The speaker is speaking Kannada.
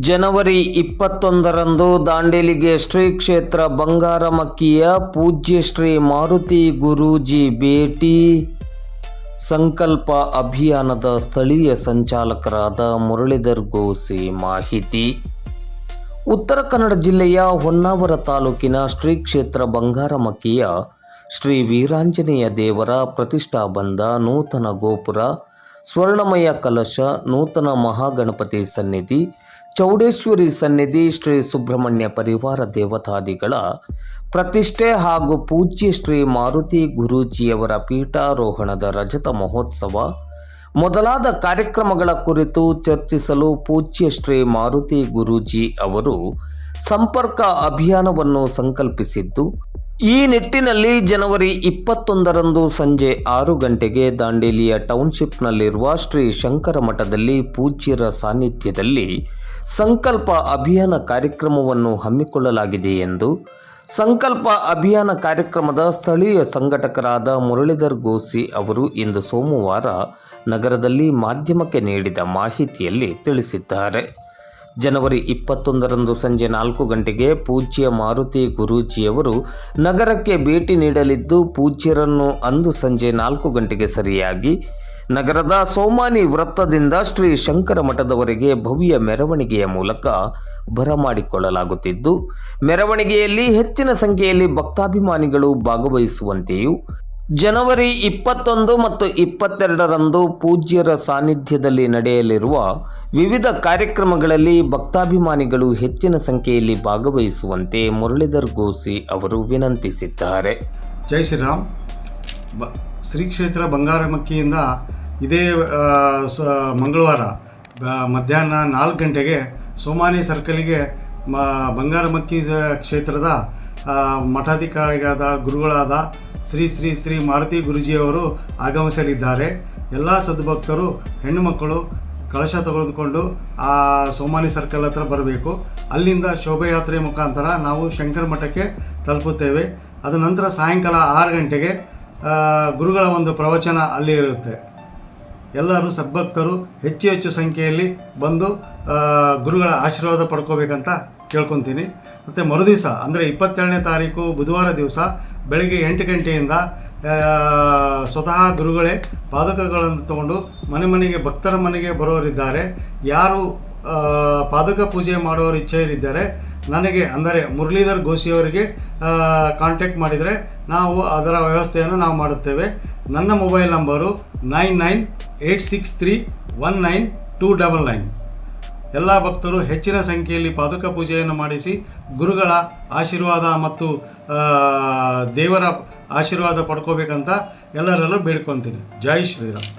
ಜನವರಿ ಇಪ್ಪತ್ತೊಂದರಂದು ದಾಂಡೇಲಿಗೆ ಶ್ರೀ ಕ್ಷೇತ್ರ ಬಂಗಾರಮಕ್ಕಿಯ ಪೂಜ್ಯ ಶ್ರೀ ಮಾರುತಿ ಗುರೂಜಿ ಭೇಟಿ. ಸಂಕಲ್ಪ ಅಭಿಯಾನದ ಸ್ಥಳೀಯ ಸಂಚಾಲಕರಾದ ಮುರಳೀಧರ್ ಗೋಸಿ ಮಾಹಿತಿ. ಉತ್ತರ ಕನ್ನಡ ಜಿಲ್ಲೆಯ ಹೊನ್ನಾವರ ತಾಲೂಕಿನ ಶ್ರೀ ಕ್ಷೇತ್ರ ಬಂಗಾರಮಕ್ಕಿಯ ಶ್ರೀ ವೀರಾಂಜನೇಯ ದೇವರ ಪ್ರತಿಷ್ಠಾಬಂಧ ನೂತನ ಗೋಪುರ ಸ್ವರ್ಣಮಯ ಕಲಶ, ನೂತನ ಮಹಾಗಣಪತಿ ಸನ್ನಿಧಿ, ಚೌಡೇಶ್ವರಿ ಸನ್ನಿಧಿ, ಶ್ರೀ ಸುಬ್ರಹ್ಮಣ್ಯ ಪರಿವಾರ ದೇವತಾದಿಗಳ ಪ್ರತಿಷ್ಠೆ ಹಾಗೂ ಪೂಜ್ಯ ಶ್ರೀ ಮಾರುತಿ ಗುರೂಜಿಯವರ ಪೀಠಾರೋಹಣದ ರಜತ ಮಹೋತ್ಸವ ಮೊದಲಾದ ಕಾರ್ಯಕ್ರಮಗಳ ಕುರಿತು ಚರ್ಚಿಸಲು ಪೂಜ್ಯ ಶ್ರೀ ಮಾರುತಿ ಗುರೂಜಿ ಅವರು ಸಂಪರ್ಕ ಅಭಿಯಾನವನ್ನು ಸಂಕಲ್ಪಿಸಿದ್ದು ಈ ನಿಟ್ಟಿನಲ್ಲಿ ಜನವರಿ ಇಪ್ಪತ್ತೊಂದರಂದು ಸಂಜೆ ಆರು ಗಂಟೆಗೆ ದಾಂಡೇಲಿಯ ಟೌನ್ಶಿಪ್ನಲ್ಲಿರುವ ಶ್ರೀ ಶಂಕರ ಮಠದಲ್ಲಿ ಪೂಜ್ಯರ ಸಾನ್ನಿಧ್ಯದಲ್ಲಿ ಸಂಕಲ್ಪ ಅಭಿಯಾನ ಕಾರ್ಯಕ್ರಮವನ್ನು ಹಮ್ಮಿಕೊಳ್ಳಲಾಗಿದೆ ಎಂದು ಸಂಕಲ್ಪ ಅಭಿಯಾನ ಕಾರ್ಯಕ್ರಮದ ಸ್ಥಳೀಯ ಸಂಘಟಕರಾದ ಮುರಳೀಧರ್ ಗೋಸಿ ಅವರು ಇಂದು ಸೋಮವಾರ ನಗರದಲ್ಲಿ ಮಾಧ್ಯಮಕ್ಕೆ ನೀಡಿದ ಮಾಹಿತಿಯಲ್ಲಿ ತಿಳಿಸಿದ್ದಾರೆ. ಜನವರಿ ಇಪ್ಪತ್ತೊಂದರಂದು ಸಂಜೆ ನಾಲ್ಕು ಗಂಟೆಗೆ ಪೂಜ್ಯ ಮಾರುತಿ ಗುರೂಜಿಯವರು ನಗರಕ್ಕೆ ಭೇಟಿ ನೀಡಲಿದ್ದು, ಪೂಜ್ಯರನ್ನು ಅಂದು ಸಂಜೆ ನಾಲ್ಕು ಗಂಟೆಗೆ ಸರಿಯಾಗಿ ನಗರದ ಸೋಮಾನಿ ವೃತ್ತದಿಂದ ಶ್ರೀ ಶಂಕರ ಮಠದವರೆಗೆ ಭವ್ಯ ಮೆರವಣಿಗೆಯ ಮೂಲಕ ಬರಮಾಡಿಕೊಳ್ಳಲಾಗುತ್ತಿದ್ದು ಮೆರವಣಿಗೆಯಲ್ಲಿ ಹೆಚ್ಚಿನ ಸಂಖ್ಯೆಯಲ್ಲಿ ಭಕ್ತಾಭಿಮಾನಿಗಳು ಭಾಗವಹಿಸುವಂತೆಯೂ ಜನವರಿ ಇಪ್ಪತ್ತೊಂದು ಮತ್ತು ಇಪ್ಪತ್ತೆರಡರಂದು ಪೂಜ್ಯರ ಸಾನ್ನಿಧ್ಯದಲ್ಲಿ ನಡೆಯಲಿರುವ ವಿವಿಧ ಕಾರ್ಯಕ್ರಮಗಳಲ್ಲಿ ಭಕ್ತಾಭಿಮಾನಿಗಳು ಹೆಚ್ಚಿನ ಸಂಖ್ಯೆಯಲ್ಲಿ ಭಾಗವಹಿಸುವಂತೆ ಮುರಳೀಧರ್ ಗೋಸಿ ಅವರು ವಿನಂತಿಸಿದ್ದಾರೆ. ಜೈ ಶ್ರೀರಾಮ್. ಬ ಶ್ರೀ ಕ್ಷೇತ್ರ ಬಂಗಾರಮಕ್ಕಿಯಿಂದ ಇದೇ ಸ, ಮಂಗಳವಾರ ಮಧ್ಯಾಹ್ನ ನಾಲ್ಕು ಗಂಟೆಗೆ ಸೋಮಾನಿ ಸರ್ಕಲಿಗೆ ಮ, ಬಂಗಾರಮಕ್ಕಿ ಕ್ಷೇತ್ರದ ಆ, ಮಠಾಧಿಕಾರಿಗಳಾದ ಗುರುಗಳಾದ ಶ್ರೀ ಶ್ರೀ ಶ್ರೀ ಮಾರುತಿ ಗುರುಜಿಯವರು ಆಗಮಿಸಲಿದ್ದಾರೆ. ಎಲ್ಲ ಸದ್ಭಕ್ತರು ಹೆಣ್ಣು ಮಕ್ಕಳು ಕಳಶ ತೆಗೆದುಕೊಂಡು ಆ ಸೋಮಾನಿ ಸರ್ಕಲ್ ಹತ್ರ ಬರಬೇಕು. ಅಲ್ಲಿಂದ ಶೋಭಾಯಾತ್ರೆ ಮುಖಾಂತರ ನಾವು ಶಂಕರ ಮಠಕ್ಕೆ ತಲುಪುತ್ತೇವೆ. ಅದ ನಂತರ ಸಾಯಂಕಾಲ ಆರು ಗಂಟೆಗೆ ಗುರುಗಳ ಒಂದು ಪ್ರವಚನ ಅಲ್ಲಿ ಇರುತ್ತೆ. ಎಲ್ಲರೂ ಸದ್ಭಕ್ತರು ಹೆಚ್ಚು ಹೆಚ್ಚು ಸಂಖ್ಯೆಯಲ್ಲಿ ಬಂದು ಗುರುಗಳ ಆಶೀರ್ವಾದ ಪಡ್ಕೋಬೇಕಂತ ಕೇಳ್ಕೊತೀನಿ. ಮತ್ತು ಮರುದಿವಸ, ಅಂದರೆ ಇಪ್ಪತ್ತೆರಡನೇ ತಾರೀಕು ಬುಧವಾರ ದಿವಸ ಬೆಳಗ್ಗೆ ಎಂಟು ಗಂಟೆಯಿಂದ ಸ್ವತಃ ಗುರುಗಳೇ ಪಾದಕಗಳನ್ನು ತಗೊಂಡು ಮನೆ ಮನೆಗೆ, ಭಕ್ತರ ಮನೆಗೆ ಬರೋರಿದ್ದಾರೆ ಯಾರು ಪಾದಕ ಪೂಜೆ ಮಾಡೋರು ಇಚ್ಛೆಯರಿದ್ದಾರೆ, ನನಗೆ, ಅಂದರೆ ಮುರಳೀಧರ್ ಗೋಸಿಯವರಿಗೆ ಕಾಂಟ್ಯಾಕ್ಟ್ ಮಾಡಿದರೆ ನಾವು ಅದರ ವ್ಯವಸ್ಥೆಯನ್ನು ನಾವು ಮಾಡುತ್ತೇವೆ. ನನ್ನ mobile number nine nine eight six three one nine two double nine. ಎಲ್ಲ ಭಕ್ತರು ಹೆಚ್ಚಿನ ಸಂಖ್ಯೆಯಲ್ಲಿ ಪಾದುಕ ಪೂಜೆಯನ್ನು ಮಾಡಿಸಿ ಗುರುಗಳ ಆಶೀರ್ವಾದ ಮತ್ತು ದೇವರ ಆಶೀರ್ವಾದ ಪಡ್ಕೋಬೇಕಂತ ಎಲ್ಲರಲ್ಲೂ ಬೇಡ್ಕೊತೀನಿ. ಜೈ ಶ್ರೀರಾಮ್.